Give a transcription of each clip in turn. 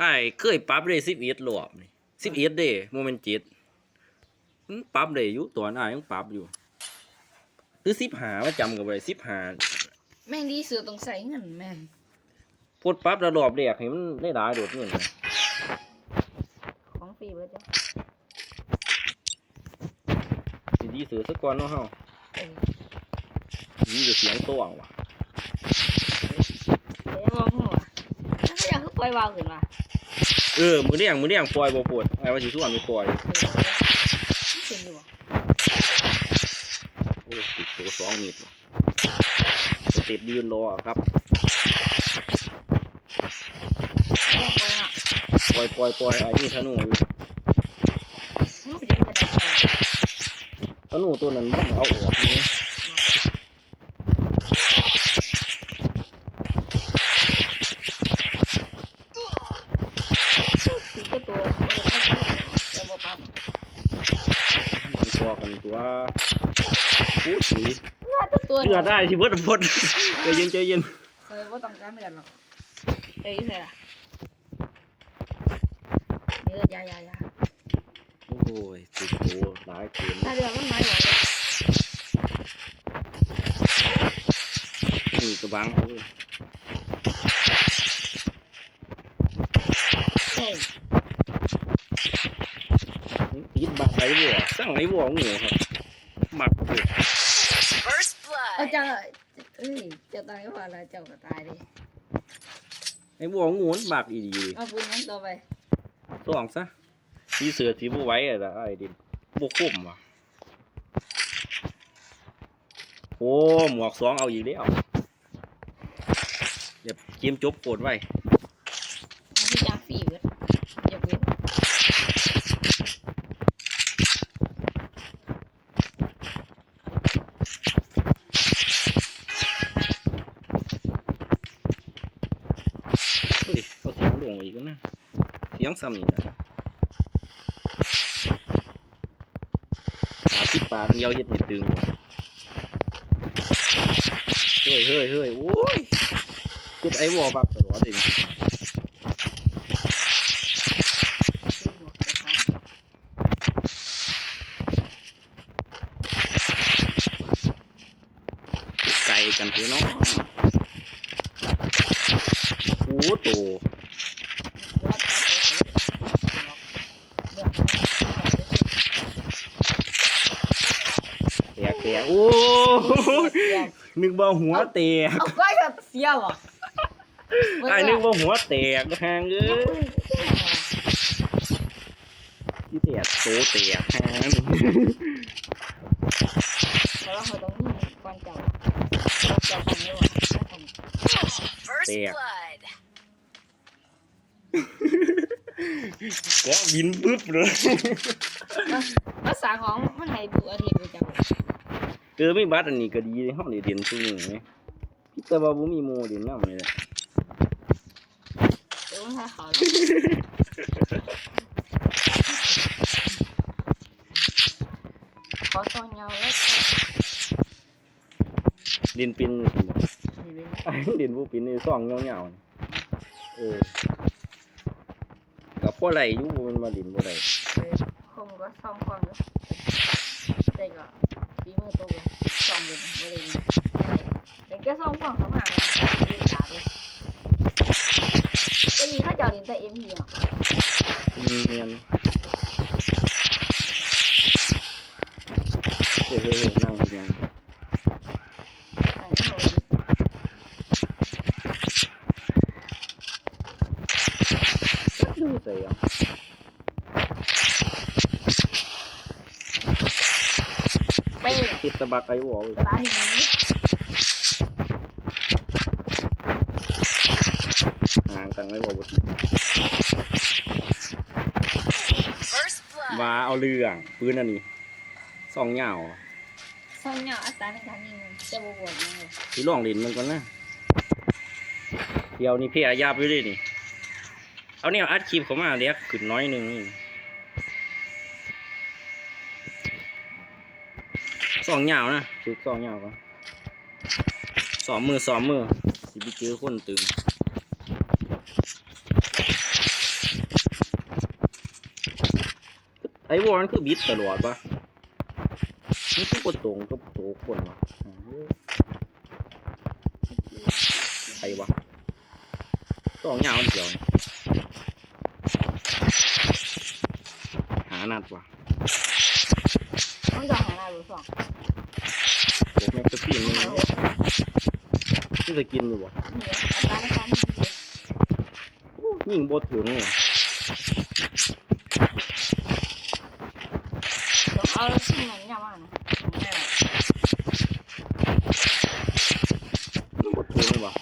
ไอ้เคยปรับได้สิบเอ็ดรอบนี่สิบเอ็ดเด้โมเมนต์เจ็ดมันปรับได้อยู่ตัวอ้ายยังปรับอยู่หรือสิบหาว่าจำกันไปสิบหาแม่งดีเสือต้องใส่เงินแม่งพดปรับระรอบแรกให้มันได้หลายโดดเงินนะของฟรีเลยจ้ะสิดีเสือสักก่อนเนาะเฮาเออนี่จะเสียงตัวว่ะเดี๋ยวมองหัวถ้าเขาอยากคือปล่อยวาวขึ้นมา เออมือเรียงมือเรียงปล่อยบ่ปวดไอ้ว่าสิส่วนไม่ปล่อยขึ้นอยู่บ่โอ้ติดตัวสองมตรว่ะติดยืนรอครับปล่อยปล่อยปล่อยไอ้นี่ธนูอยู่ธนูตัวนั้นมันเอาออกนี่ ถือแค่ตัวเดี๋ยวบ่ปั๊บ มัน ตัวกันตัวพูดสีว่าแต่ตัวเชื่อได้ที่เบิดพดใจเย็นใจเย็นเคยว่าต้องการเหมือนกันหรอกเอ้ยใช่ล่ะเนื้อยายายาโอ้ยติดตัวหลายเกินถ้าเรือมันไม่ไหวเลยนี่กระบังเอาเลยเฮ้ยยิดบาดไอ้บัว สั่งไอ้บัวงูครับหมักเลยเอาเจ้าเอ้ยเจะตายก็พอแล้วเจ้าก็ตายดิไอ้บัวงูมันหมักอีดีเอาปืนนั้นต่อไปสองซะสีเสือสีบัวไว้อะนะไอ้ดินบวคุ้มว่ะโอ้หมวกสองเอาอีกแล้วเดี๋ยวเกมจบโกดไว้ ยงซ้ำนี่นะหาปิดปากเดียวเฮ็ดให้ตึงเฮ้ยเฮ้ยเฮ้ยโอ้ยกดไอ้วอบักตลอดเลยซื้อหมวกกับเขาไก่กันเถอะเนาะโอ้โต ว่าเอาไปเอาไปเรื่อง แต กแตกโอ้ยนึกว่าหัวแตกเอาก้อยกับเสียวอะไอ้นึกว่าหัวแตกหางเอ้ยที่แตกโตแตกหางเพราะว่าเขาต้องมีความจำความจำของนี่ว่ะ First There. blood. ก็บินปึ๊บเลยภาษาของมันให้ดูอาทิตย์ประจำเจอไม่บัดอันนี้ก็ดีเลยห้องนี้เด่นซุ่มนี่แต่ว่าบ่มีโมเด่นน้ำเลยแหละเดี๋ยวมันให้เขาขอซองยาวแล้วเด่นปินนี่สิบ่นี่เลยไอ้เด่นบ่ปินนี่ซ่องเงาๆนี่เออกับพ่อไรอยู่บ่แมันมาเด่นบ่ได้คงก็ซ่อมความเลยแต่ก็ ฝีมือตัวซ่อมเลยไม่ได้แต่ก็ซ่อมความเขามาเลยดีจ้าเลยก็มีข้าเจ้าเรียนแต่เอ็มพีอะอืมเมียนเฮ้ยเฮ้ยเฮ้ยนั่งเมียนดูใส่อะเป้งติดตะบักไอ้วอลตาอย่าง นี้ห่างกันไว้บ่บ่ติ First blood. ว่าเอาเรื่องปืนอันนี้สองเหงาซ่อมเนี่ยอัตราในการยิงจะบวกยังไงสิลองเล่นมันก่อนนะเดี๋ยวนี้เพียยาบอยู่ดินี่เอาเนี่ยอัดคลิปเขามาเรียกขึ้นน้อยหนึ่งนี่ สองเหยานะฝึกสองเหยาวก่อนสองมือสองมือสิไปเจอคนตึงไอ้วอนคือบิดตลอดปะนี่คือกดตรงก็โตคนวะใครวะสองเหยาเดียวหาหนัดวะ ต้องจะหาหน้าหรือสองเด็กแม็กซ์ปีนมึงนี่จะกินอยู่วะเนี่ยอัตราในการที่ดียิงบดถึงวะเดี๋ยวเอาที่มันยาวมากนะแม่บดถึงวะ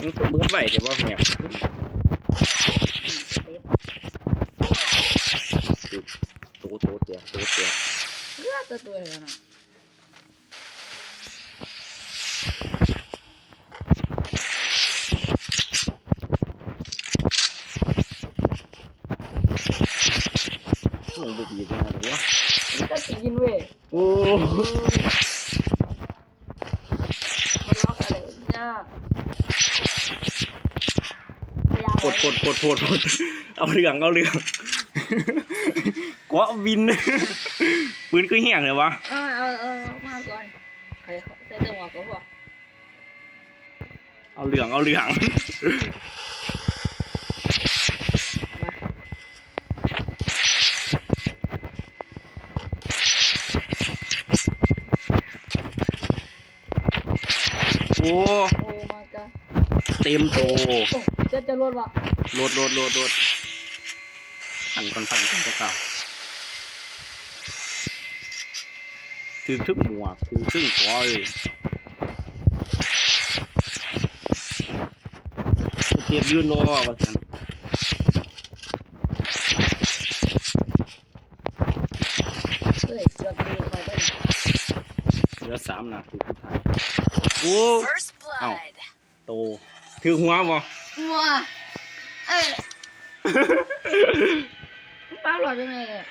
มันก็เบิดไหวแต่ว่าแมบโตโตเตียโตเตีย เลือดตัวตัวเลยนะลงไปดีจังเลยวะมันก็จะยินเว้ยโอ้มันล็อกอะไรเนี่ยพยายามกดกดกดกดกดเอาเรื่องเอาเรื่องกว่าบิน ปืนก็เหี้ยงเลยวะเอาเอาเอามาก่อนใครใส่ตัวหัวก็พอเอาเรื่องเอาเรื่องโอ้โอ้มาก็เต็มโตจะจะรวดวะโหลดโหลดโหลดโหลดหันก่อนหันก่อนจะเก่า ถือทึกหมวกถือทึ่งคอยเทียบยืนรอว่าสันเฮ้ยเกือบดีไปได้เหลือสามนาทีสุดท้ายโอ้ First blood. โตถือหัวบ่ว้าเอ้ยป้าหลอดยังไงเนี่ย